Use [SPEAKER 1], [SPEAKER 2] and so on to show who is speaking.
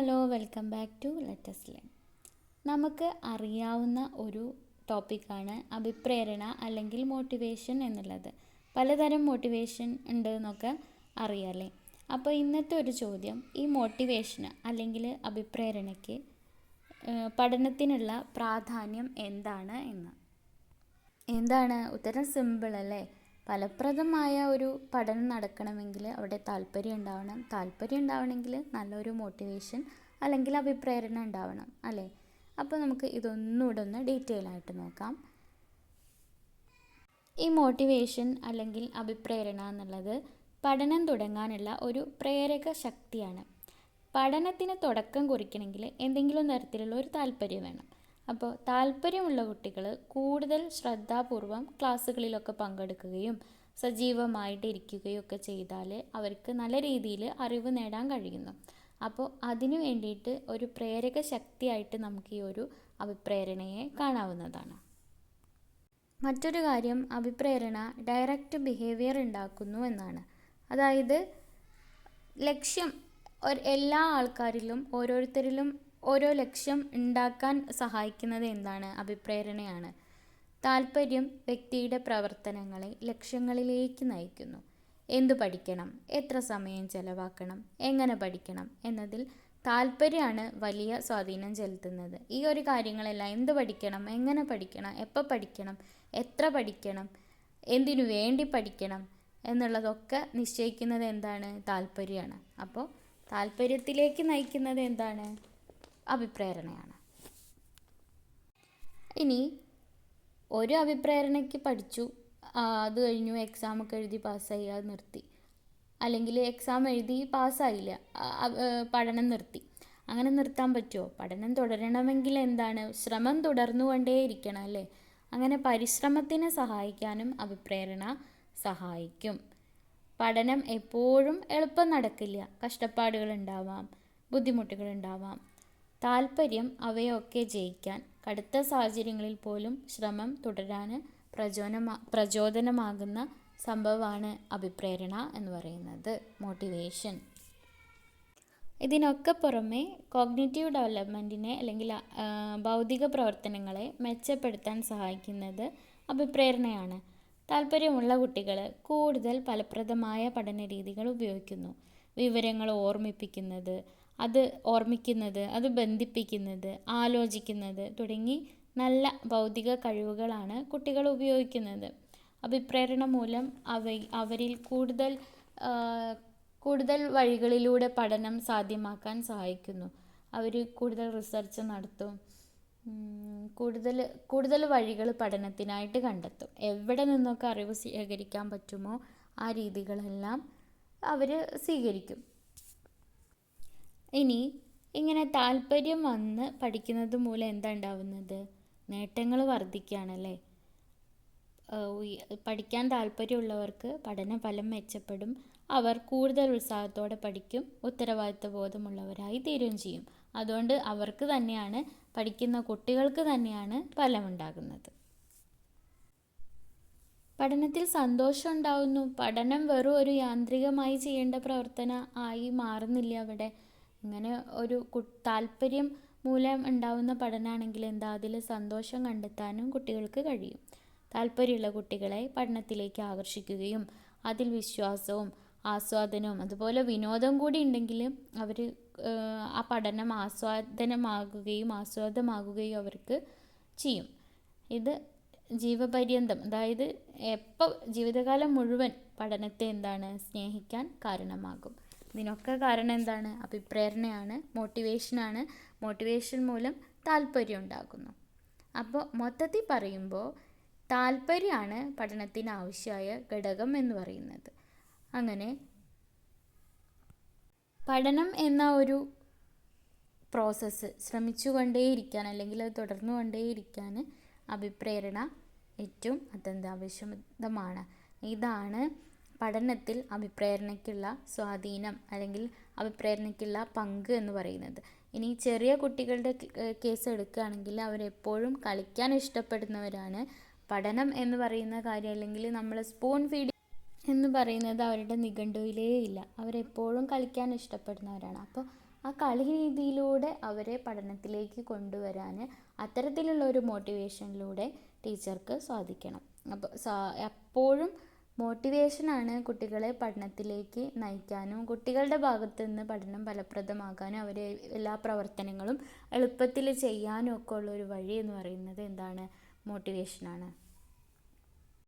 [SPEAKER 1] Hello welcome back to let's learn നമുക്ക് അറിയാവുന്ന ഒരു ടോപ്പിക്കാണ് അഭിപ്രേരണ അല്ലെങ്കിൽ മോട്ടിവേഷൻ എന്നുള്ളത്. പലതരം മോട്ടിവേഷൻ ഉണ്ട് എന്നൊക്കെ അറിയാമല്ലേ അപ്പോൾ ഇന്നത്തെ ഒരു ചോദ്യം ഈ മോട്ടിവേഷന് അല്ലെങ്കിൽ അഭിപ്രേരണയ്ക്ക് പഠനത്തിനുള്ള പ്രാധാന്യം എന്താണ് എന്ന്? എന്താണ്? ഉത്തരം സിമ്പിൾ അല്ലേ? ഫലപ്രദമായ ഒരു പഠനം നടക്കണമെങ്കിൽ അവിടെ താല്പര്യം ഉണ്ടാവണം. താല്പര്യം ഉണ്ടാവണമെങ്കിൽ നല്ലൊരു മോട്ടിവേഷൻ അല്ലെങ്കിൽ അഭിപ്രേരണ ഉണ്ടാവണം അല്ലേ? അപ്പോൾ നമുക്ക് ഇതൊന്നുകൂടെ ഒന്ന് ഡീറ്റെയിൽ ആയിട്ട് നോക്കാം. ഈ മോട്ടിവേഷൻ അല്ലെങ്കിൽ അഭിപ്രേരണ എന്നുള്ളത് പഠനം തുടങ്ങാനുള്ള ഒരു പ്രേരക ശക്തിയാണ്. പഠനത്തിന് തുടക്കം കുറിക്കണമെങ്കിൽ എന്തെങ്കിലും തരത്തിലുള്ള ഒരു താല്പര്യം വേണം. അപ്പോൾ താല്പര്യമുള്ള കുട്ടികൾ കൂടുതൽ ശ്രദ്ധാപൂർവം ക്ലാസ്സുകളിലൊക്കെ പങ്കെടുക്കുകയും സജീവമായിട്ട് ഇരിക്കുകയും ഒക്കെ ചെയ്താൽ അവർക്ക് നല്ല രീതിയിൽ അറിവ് നേടാൻ കഴിയുന്നു. അപ്പോൾ അതിനു വേണ്ടിയിട്ട് ഒരു പ്രേരക ശക്തിയായിട്ട് നമുക്ക് ഈ ഒരു അഭിപ്രേരണയെ കാണാവുന്നതാണ്. മറ്റൊരു കാര്യം അഭിപ്രേരണ ഡയറക്റ്റ് ബിഹേവിയർ ഉണ്ടാക്കുന്നു എന്നാണ്. അതായത് ലക്ഷ്യം എല്ലാ ആൾക്കാരിലും ഓരോരുത്തരിലും ഓരോ ലക്ഷ്യം ഉണ്ടാക്കാൻ സഹായിക്കുന്നത് എന്താണ്? അഭിപ്രേരണയാണ്. താല്പര്യം വ്യക്തിയുടെ പ്രവർത്തനങ്ങളെ ലക്ഷ്യങ്ങളിലേക്ക് നയിക്കുന്നു. എന്തു പഠിക്കണം? എത്ര സമയം ചെലവാക്കണം? എങ്ങനെ പഠിക്കണം? എന്നതിൽ താല്പര്യമാണ് വലിയ സ്വാധീനം ചെലുത്തുന്നത്. ഈ ഒരു കാര്യങ്ങളെല്ലാം എന്ത് പഠിക്കണം? എങ്ങനെ പഠിക്കണം? എപ്പോൾ പഠിക്കണം? എത്ര പഠിക്കണം? എന്തിനു വേണ്ടി പഠിക്കണം? എന്നുള്ളതൊക്കെ നിശ്ചയിക്കുന്നത് എന്താണ്? താല്പര്യമാണ് അപ്പോൾ താല്പര്യത്തിലേക്ക് നയിക്കുന്നത് എന്താണ്? അഭിപ്രേരണയാണ്. ഇനി ഒരു അഭിപ്രേരണയ്ക്ക് പഠിച്ചു. അത് കഴിഞ്ഞു. എക്സാമൊക്കെ എഴുതി പാസ്സായി. അത് നിർത്തി. അല്ലെങ്കിൽ എക്സാം എഴുതി പാസ്സായില്ല. പഠനം നിർത്തി. അങ്ങനെ നിർത്താൻ പറ്റുമോ? പഠനം തുടരണമെങ്കിൽ എന്താണ്? ശ്രമം തുടർന്നു തുടർന്നുകൊണ്ടേയിരിക്കണം അല്ലേ? അങ്ങനെ പരിശ്രമത്തിനെ സഹായിക്കാനും അഭിപ്രേരണ സഹായിക്കും. പഠനം എപ്പോഴും എളുപ്പം നടക്കില്ല. കഷ്ടപ്പാടുകൾ ഉണ്ടാവാം. ബുദ്ധിമുട്ടുകൾ ഉണ്ടാവാം. താല്പര്യം അവയൊക്കെ ജയിക്കാൻ കടുത്ത സാഹചര്യങ്ങളിൽ പോലും ശ്രമം തുടരാൻ പ്രചോദനമാ പ്രചോദനമാകുന്ന സംഭവമാണ് അഭിപ്രേരണ എന്ന് പറയുന്നത്. മോട്ടിവേഷൻ ഇതിനൊക്കെ പുറമെ കോഗ്നിറ്റീവ് ഡെവലപ്മെന്റിനെ അല്ലെങ്കിൽ ഭൗതിക പ്രവർത്തനങ്ങളെ മെച്ചപ്പെടുത്താൻ സഹായിക്കുന്നത് അഭിപ്രേരണയാണ്. താല്പര്യമുള്ള കുട്ടികൾ കൂടുതൽ ഫലപ്രദമായ പഠന രീതികൾ ഉപയോഗിക്കുന്നു. വിവരങ്ങൾ ഓർമ്മിപ്പിക്കുന്നത് അത് ഓർമ്മിക്കുന്നത് അത് ബന്ധിപ്പിക്കുന്നത് ആലോചിക്കുന്നത് തുടങ്ങി നല്ല ബൗദ്ധിക കഴിവുകളാണ് കുട്ടികൾ ഉപയോഗിക്കുന്നത്. അഭിപ്രേരണ മൂലം അവ അവരിൽ കൂടുതൽ കൂടുതൽ വഴികളിലൂടെ പഠനം സാധ്യമാക്കാൻ സഹായിക്കുന്നു. അവർ കൂടുതൽ റിസർച്ച് നടത്തും കൂടുതൽ കൂടുതൽ വഴികൾ പഠനത്തിനായിട്ട് കണ്ടെത്തും. എവിടെ നിന്നൊക്കെ അറിവ് ശേഖരിക്കാൻ പറ്റുമോ ആ രീതികളെല്ലാം അവർ സ്വീകരിക്കും. ഇനി ഇങ്ങനെ താല്പര്യം വന്ന് പഠിക്കുന്നത് മൂലം എന്താ ഉണ്ടാവുന്നത്? നേട്ടങ്ങൾ വർദ്ധിക്കുകയാണല്ലേ? പഠിക്കാൻ താല്പര്യമുള്ളവർക്ക് പഠനഫലം മെച്ചപ്പെടും. അവർ കൂടുതൽ ഉത്സാഹത്തോടെ പഠിക്കും ഉത്തരവാദിത്വ ബോധമുള്ളവരായി തീരുകയും ചെയ്യും. അതുകൊണ്ട് അവർക്ക് തന്നെയാണ് പഠിക്കുന്ന കുട്ടികൾക്ക് തന്നെയാണ് ഫലമുണ്ടാകുന്നത്. പഠനത്തിൽ സന്തോഷം ഉണ്ടാവുന്നു. പഠനം വെറും ഒരു യാന്ത്രികമായി ചെയ്യേണ്ട പ്രവർത്തന ആയി മാറുന്നില്ല അവിടെ. ഇങ്ങനെ ഒരു കു താല്പര്യം മൂലം ഉണ്ടാവുന്ന പഠനമാണെങ്കിൽ എന്താ? അതിൽ സന്തോഷം കണ്ടെത്താനും കുട്ടികൾക്ക് കഴിയും. താല്പര്യമുള്ള കുട്ടികളെ പഠനത്തിലേക്ക് ആകർഷിക്കുകയും അതിൽ വിശ്വാസവും ആസ്വാദനവും അതുപോലെ വിനോദം കൂടി ഉണ്ടെങ്കിൽ അവർ ആ പഠനം ആസ്വാദനമാകുകയും ആസ്വാദമാകുകയും അവർക്ക് ചെയ്യും. ഇത് ജീവപര്യന്തം അതായത് എപ്പോൾ ജീവിതകാലം മുഴുവൻ പഠനത്തെ എന്താണ് സ്നേഹിക്കാൻ കാരണമാകും. ഇതിനൊക്കെ കാരണം എന്താണ്? അഭിപ്രേരണയാണ് മോട്ടിവേഷനാണ് മോട്ടിവേഷൻ മൂലം താല്പര്യം ഉണ്ടാകുന്നു അപ്പോൾ മൊത്തത്തിൽ പറയുമ്പോൾ താല്പര്യമാണ് പഠനത്തിന് ആവശ്യമായ ഘടകം എന്ന് പറയുന്നത്. അങ്ങനെ പഠനം എന്ന ഒരു പ്രോസസ്സ് ശ്രമിച്ചുകൊണ്ടേയിരിക്കാൻ അല്ലെങ്കിൽ അത് തുടർന്നു കൊണ്ടേയിരിക്കാൻ അഭിപ്രേരണ ഏറ്റവും അത്യന്താപേക്ഷിതമാണ്. ഇതാണ് പഠനത്തിൽ അഭിപ്രേരണയ്ക്കുള്ള സ്വാധീനം അല്ലെങ്കിൽ അഭിപ്രേരണയ്ക്കുള്ള പങ്ക് എന്ന് പറയുന്നത്. ഇനി ചെറിയ കുട്ടികളുടെ കേസ് എടുക്കുകയാണെങ്കിൽ അവരെപ്പോഴും കളിക്കാൻ ഇഷ്ടപ്പെടുന്നവരാണ്. പഠനം എന്ന് പറയുന്ന കാര്യം അല്ലെങ്കിൽ നമ്മൾ സ്പൂൺ ഫീഡിങ് എന്ന് പറയുന്നത് അവരുടെ നിഘണ്ടുവിലേ ഇല്ല. അവരെപ്പോഴും കളിക്കാൻ ഇഷ്ടപ്പെടുന്നവരാണ്. അപ്പോൾ ആ കളി രീതിയിലൂടെ അവരെ പഠനത്തിലേക്ക് കൊണ്ടുവരാൻ അത്തരത്തിലുള്ള ഒരു മോട്ടിവേഷനിലൂടെ ടീച്ചർക്ക് സാധിക്കണം. അപ്പോൾ എപ്പോഴും മോട്ടിവേഷനാണ് കുട്ടികളെ പഠനത്തിലേക്ക് നയിക്കാനും കുട്ടികളുടെ ഭാഗത്തു നിന്ന് പഠനം ഫലപ്രദമാകാനും അവരെ എല്ലാ പ്രവർത്തനങ്ങളും എളുപ്പത്തിൽ ചെയ്യാനും ഒക്കെ ഉള്ള ഒരു വഴി എന്ന് പറയുന്നത് എന്താണ്? മോട്ടിവേഷനാണ്.